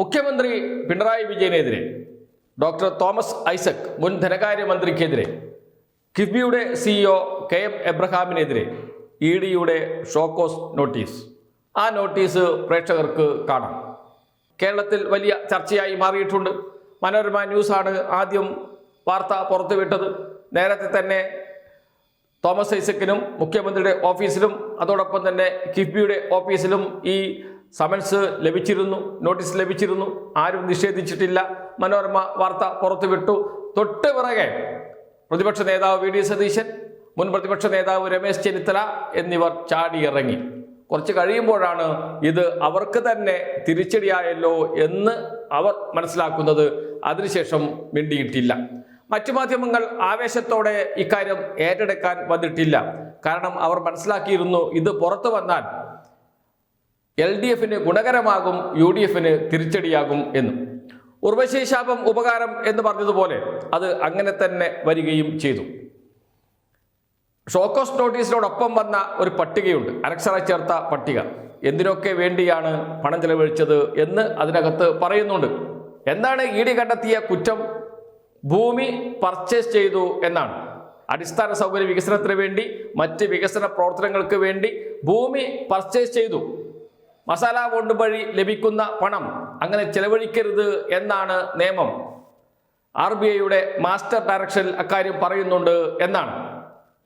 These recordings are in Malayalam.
മുഖ്യമന്ത്രി പിണറായി വിജയനെതിരെ ഡോക്ടർ തോമസ് ഐസക് മുൻ ധനകാര്യമന്ത്രിക്കെതിരെ കിഫ്ബിയുടെ സിഇഒ കെ എം എബ്രഹാമിനെതിരെ ഇ ഡിയുടെ ഷോക്കോസ് നോട്ടീസ്. ആ നോട്ടീസ് പ്രേക്ഷകർക്ക് കാണാം. കേരളത്തിൽ വലിയ ചർച്ചയായി മാറിയിട്ടുണ്ട്. മനോരമ ന്യൂസാണ് ആദ്യം വാർത്ത പുറത്തുവിട്ടത്. നേരത്തെ തന്നെ തോമസ് ഐസക്കിനും മുഖ്യമന്ത്രിയുടെ ഓഫീസിലും അതോടൊപ്പം തന്നെ കിഫ്ബിയുടെ ഓഫീസിലും ഈ സമൻസ് ലഭിച്ചിരുന്നു നോട്ടീസ് ലഭിച്ചിരുന്നു ആരും നിഷേധിച്ചിട്ടില്ല. മനോരമ വാർത്ത പുറത്തുവിട്ടു. തൊട്ട് പിറകെ പ്രതിപക്ഷ നേതാവ് വി ഡി സതീശൻ മുൻ പ്രതിപക്ഷ നേതാവ് രമേശ് ചെന്നിത്തല എന്നിവർ ചാടിയിറങ്ങി. കുറച്ച് കഴിയുമ്പോഴാണ് ഇത് അവർക്ക് തന്നെ തിരിച്ചടിയായല്ലോ എന്ന് അവർ മനസ്സിലാക്കുന്നത്. അതിനുശേഷം മിണ്ടിയിട്ടില്ല. മറ്റു മാധ്യമങ്ങൾ ആവേശത്തോടെ ഇക്കാര്യം ഏറ്റെടുക്കാൻ വന്നിട്ടില്ല. കാരണം അവർ മനസ്സിലാക്കിയിരുന്നു ഇത് പുറത്തു വന്നാൽ എൽ ഡി എഫിന് ഗുണകരമാകും യു ഡി എഫിന് തിരിച്ചടിയാകും എന്നും. ഉർവശി ശാപം ഉപകാരം എന്ന് പറഞ്ഞതുപോലെ അത് അങ്ങനെ തന്നെ വരികയും ചെയ്തു. ഷോക്കോസ് നോട്ടീസിനോടൊപ്പം വന്ന ഒരു പട്ടികയുണ്ട്. അനക്ഷര ചേർത്ത പട്ടിക. എന്തിനൊക്കെ വേണ്ടിയാണ് പണം ചെലവഴിച്ചത് എന്ന് അതിനകത്ത് പറയുന്നുണ്ട്. എന്താണ് ഇ ഡി കണ്ടെത്തിയ കുറ്റം? ഭൂമി പർച്ചേസ് ചെയ്തു എന്നാണ്. അടിസ്ഥാന സൗകര്യ വികസനത്തിന് വേണ്ടി മറ്റ് വികസന പ്രവർത്തനങ്ങൾക്ക് വേണ്ടി ഭൂമി പർച്ചേസ് ചെയ്തു. മസാല ബോണ്ട് വഴി ലഭിക്കുന്ന പണം അങ്ങനെ ചെലവഴിക്കരുത് എന്നാണ് നിയമം. ആർ ബി ഐയുടെ മാസ്റ്റർ ഡയറക്ഷനിൽ അക്കാര്യം പറയുന്നുണ്ട് എന്നാണ്.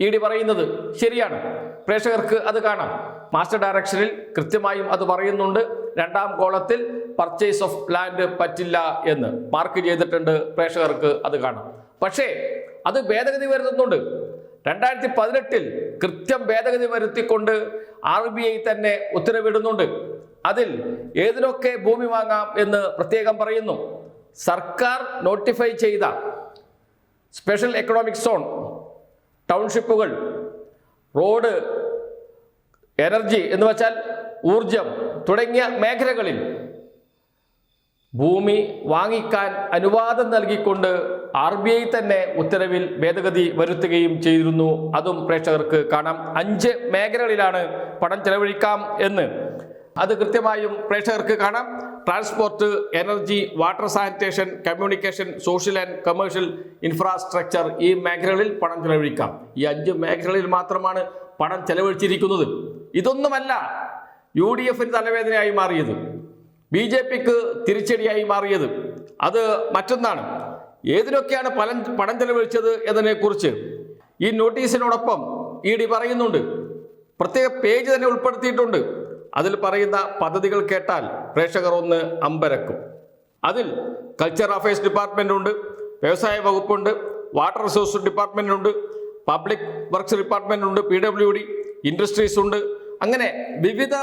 ഇ ഡി പറയുന്നത് ശരിയാണ്. പ്രേക്ഷകർക്ക് അത് കാണാം. മാസ്റ്റർ ഡയറക്ഷനിൽ കൃത്യമായും അത് പറയുന്നുണ്ട്. രണ്ടാം കോളത്തിൽ പർച്ചേസ് ഓഫ് ലാൻഡ് പറ്റില്ല എന്ന് മാർക്ക് ചെയ്തിട്ടുണ്ട് പ്രേക്ഷകർക്ക് അത് കാണാം. പക്ഷേ അത് ഭേദഗതി വരുത്തുന്നുണ്ട്. രണ്ടായിരത്തി പതിനെട്ടിൽ കൃത്യം ഭേദഗതി വരുത്തിക്കൊണ്ട് ആർ ബി ഐ തന്നെ ഉത്തരവിടുന്നുണ്ട്. അതിൽ ഏതിനൊക്കെ ഭൂമി വാങ്ങാം എന്ന് പ്രത്യേകം പറയുന്നു. സർക്കാർ നോട്ടിഫൈ ചെയ്ത സ്പെഷ്യൽ എക്കണോമിക് സോൺ ടൗൺഷിപ്പുകൾ റോഡ് എനർജി എന്ന് വെച്ചാൽ ഊർജം തുടങ്ങിയ മേഖലകളിൽ ഭൂമി വാങ്ങിക്കാൻ അനുവാദം നൽകിക്കൊണ്ട് ആർ ബി ഐ തന്നെ ഉത്തരവിൽ ഭേദഗതി വരുത്തുകയും ചെയ്തിരുന്നു. അതും പ്രേക്ഷകർക്ക് കാണാം. അഞ്ച് മേഖലകളിലാണ് പണം ചെലവഴിക്കാം എന്ന്. അത് കൃത്യമായും പ്രേക്ഷകർക്ക് കാണാം. Transport energy water sanitation communication social and commercial infrastructure ഈ മേഖലകളിൽ പണം ചെലവഴിക്കാം. ഈ അഞ്ച് മേഖലകളിൽ മാത്രമാണ് പണം ചെലവഴിച്ചിരിക്കുന്നത്. ഇതൊന്നുമല്ല. യു ഡി എഫിന് തലവേദനയായി മാറിയത്. ബി ജെ പിക്ക് തിരിച്ചടിയായി മാറിയത്. അത് മറ്റൊന്നാണ്. ഏതിനൊക്കെയാണ് പലം പണം ചെലവഴിച്ചത് എന്നതിനെക്കുറിച്ച് ഈ നോട്ടീസിനോടൊപ്പം ഇ ഡി പറയുന്നുണ്ട്. പ്രത്യേക പേജ് തന്നെ ഉൾപ്പെടുത്തിയിട്ടുണ്ട്. അതിൽ പറയുന്ന പദ്ധതികൾ കേട്ടാൽ പ്രേക്ഷകർ ഒന്ന് അമ്പരക്കും. അതിൽ കൾച്ചർ അഫയേഴ്സ് ഡിപ്പാർട്ട്മെന്റ് ഉണ്ട് വ്യവസായ വകുപ്പുണ്ട് വാട്ടർ റിസോഴ്സ് ഡിപ്പാർട്ട്മെന്റ് ഉണ്ട് പബ്ലിക് വർക്ക്സ് ഡിപ്പാർട്ട്മെന്റ് ഉണ്ട് പി ഡബ്ല്യു ഡി ഇൻഡസ്ട്രീസ് ഉണ്ട്. അങ്ങനെ വിവിധ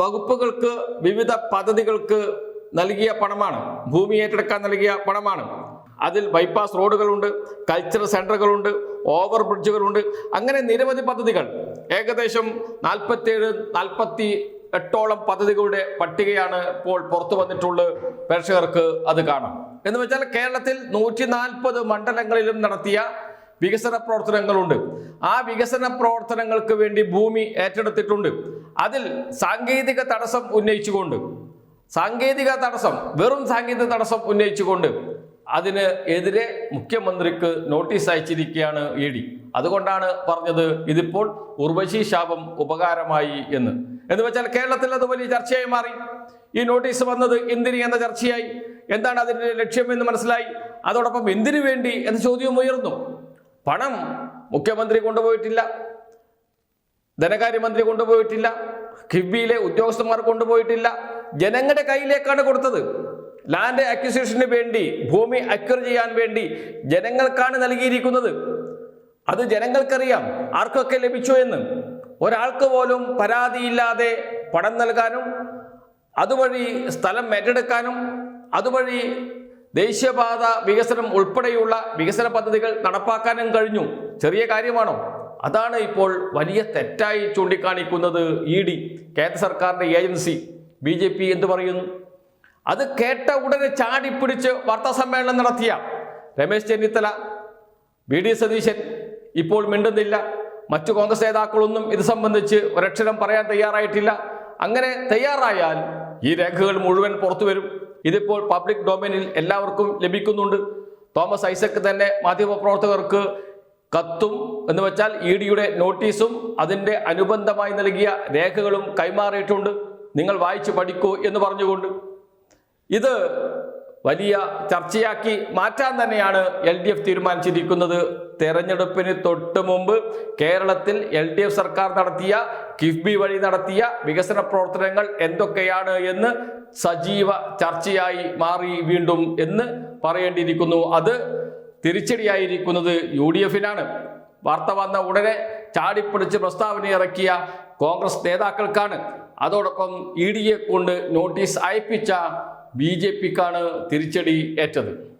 വകുപ്പുകൾക്ക് വിവിധ പദ്ധതികൾക്ക് നൽകിയ പണമാണ് ഭൂമി ഏറ്റെടുക്കാൻ നൽകിയ പണമാണ്. അതിൽ ബൈപ്പാസ് റോഡുകളുണ്ട് കൾച്ചറൽ സെന്ററുകളുണ്ട് ഓവർ ബ്രിഡ്ജുകളുണ്ട് അങ്ങനെ നിരവധി പദ്ധതികൾ. ഏകദേശം നാൽപ്പത്തേഴ് നാൽപ്പത്തി എട്ടോളം പദ്ധതികളുടെ പട്ടികയാണ് ഇപ്പോൾ പുറത്തു വന്നിട്ടുള്ളത്. പ്രേക്ഷകർക്ക് അത് കാണാം. എന്ന് വെച്ചാൽ കേരളത്തിൽ നൂറ്റി നാൽപ്പത് മണ്ഡലങ്ങളിലും നടത്തിയ വികസന പ്രവർത്തനങ്ങളുണ്ട്. ആ വികസന പ്രവർത്തനങ്ങൾക്ക് വേണ്ടി ഭൂമി ഏറ്റെടുത്തിട്ടുണ്ട്. അതിൽ സാങ്കേതിക തടസ്സം ഉന്നയിച്ചുകൊണ്ട് സാങ്കേതിക തടസ്സം വെറും സാങ്കേതിക തടസ്സം ഉന്നയിച്ചുകൊണ്ട് അതിന് എതിരെ മുഖ്യമന്ത്രിക്ക് നോട്ടീസ് അയച്ചിരിക്കുകയാണ് ഇ ഡി. അതുകൊണ്ടാണ് പറഞ്ഞത് ഇതിപ്പോൾ ഉർവശി ശാപം ഉപകാരമായി എന്ന്. എന്ന് വെച്ചാൽ കേരളത്തിൽ അത് വലിയ ചർച്ചയായി മാറി. ഈ നോട്ടീസ് വന്നത് എന്തിന് എന്ന ചർച്ചയായി. എന്താണ് അതിന്റെ ലക്ഷ്യം എന്ന് മനസ്സിലായി. അതോടൊപ്പം എന്തിനു വേണ്ടി എന്ന ചോദ്യവും ഉയർന്നു. പണം മുഖ്യമന്ത്രി കൊണ്ടുപോയിട്ടില്ല. ധനകാര്യമന്ത്രി കൊണ്ടുപോയിട്ടില്ല. കിബിയിലെ ഉദ്യോഗസ്ഥന്മാർ കൊണ്ടുപോയിട്ടില്ല. ജനങ്ങളുടെ കയ്യിലേക്കാണ് കൊടുത്തത്. ലാൻഡ് അക്വിസിഷന് വേണ്ടി ഭൂമി അക്വർ ചെയ്യാൻ വേണ്ടി ജനങ്ങൾക്കാണ് നൽകിയിരിക്കുന്നത്. അത് ജനങ്ങൾക്കറിയാം ആർക്കൊക്കെ ലഭിച്ചു എന്ന്. ഒരാൾക്ക് പോലും പരാതിയില്ലാതെ പണം നൽകാനും അതുവഴി സ്ഥലം ഏറ്റെടുക്കാനും അതുവഴി ദേശീയപാത വികസനം ഉൾപ്പെടെയുള്ള വികസന പദ്ധതികൾ നടപ്പാക്കാനും കഴിഞ്ഞു. ചെറിയ കാര്യമാണോ? അതാണ് ഇപ്പോൾ വലിയ തെറ്റായി ചൂണ്ടിക്കാണിക്കുന്നത് ഇ ഡി കേന്ദ്ര സർക്കാരിന്റെ ഏജൻസി. ബി ജെ പി എന്ത് പറയുന്നു? അത് കേട്ട ഉടനെ ചാടിപ്പിടിച്ച് വാർത്താ സമ്മേളനം നടത്തിയ രമേശ് ചെന്നിത്തല വി ഡി സതീശൻ ഇപ്പോൾ മിണ്ടുന്നില്ല. മറ്റു കോൺഗ്രസ് നേതാക്കളൊന്നും ഇത് സംബന്ധിച്ച് ഒരക്ഷരം പറയാൻ തയ്യാറായിട്ടില്ല. അങ്ങനെ തയ്യാറായാൽ ഈ രേഖകൾ മുഴുവൻ പുറത്തു വരും. ഇതിപ്പോൾ പബ്ലിക് ഡൊമൈനിൽ എല്ലാവർക്കും ലഭിക്കുന്നുണ്ട്. തോമസ് ഐസക് തന്നെ മാധ്യമപ്രവർത്തകർക്ക് കത്തും എന്ന് വെച്ചാൽ ഇ ഡിയുടെ നോട്ടീസും അതിന്റെ അനുബന്ധമായി നൽകിയ രേഖകളും കൈമാറിയിട്ടുണ്ട്. നിങ്ങൾ വായിച്ചു പഠിക്കൂ എന്ന് പറഞ്ഞുകൊണ്ട് ഇത് വലിയ ചർച്ചയാക്കി മാറ്റാൻ തന്നെയാണ് എൽ ഡി എഫ് തീരുമാനിച്ചിരിക്കുന്നത്. തെരഞ്ഞെടുപ്പിന് തൊട്ട് മുമ്പ് കേരളത്തിൽ എൽ ഡി എഫ് സർക്കാർ നടത്തിയ കിഫ്ബി വഴി നടത്തിയ വികസന പ്രവർത്തനങ്ങൾ എന്തൊക്കെയാണ് എന്ന് സജീവ ചർച്ചയായി മാറി വീണ്ടും എന്ന് പറയേണ്ടിയിരിക്കുന്നു. അത് തിരിച്ചടിയായിരിക്കുന്നത് യു ഡി എഫിനാണ് വാർത്ത വന്ന ഉടനെ ചാടിപ്പിടിച്ച് പ്രസ്താവന ഇറക്കിയ കോൺഗ്രസ് നേതാക്കൾക്കാണ്. അതോടൊപ്പം ഇ ഡിയെ കൊണ്ട് നോട്ടീസ് അയപ്പിച്ച ബി ജെ പിക്കാണ് തിരിച്ചടി ഏറ്റത്.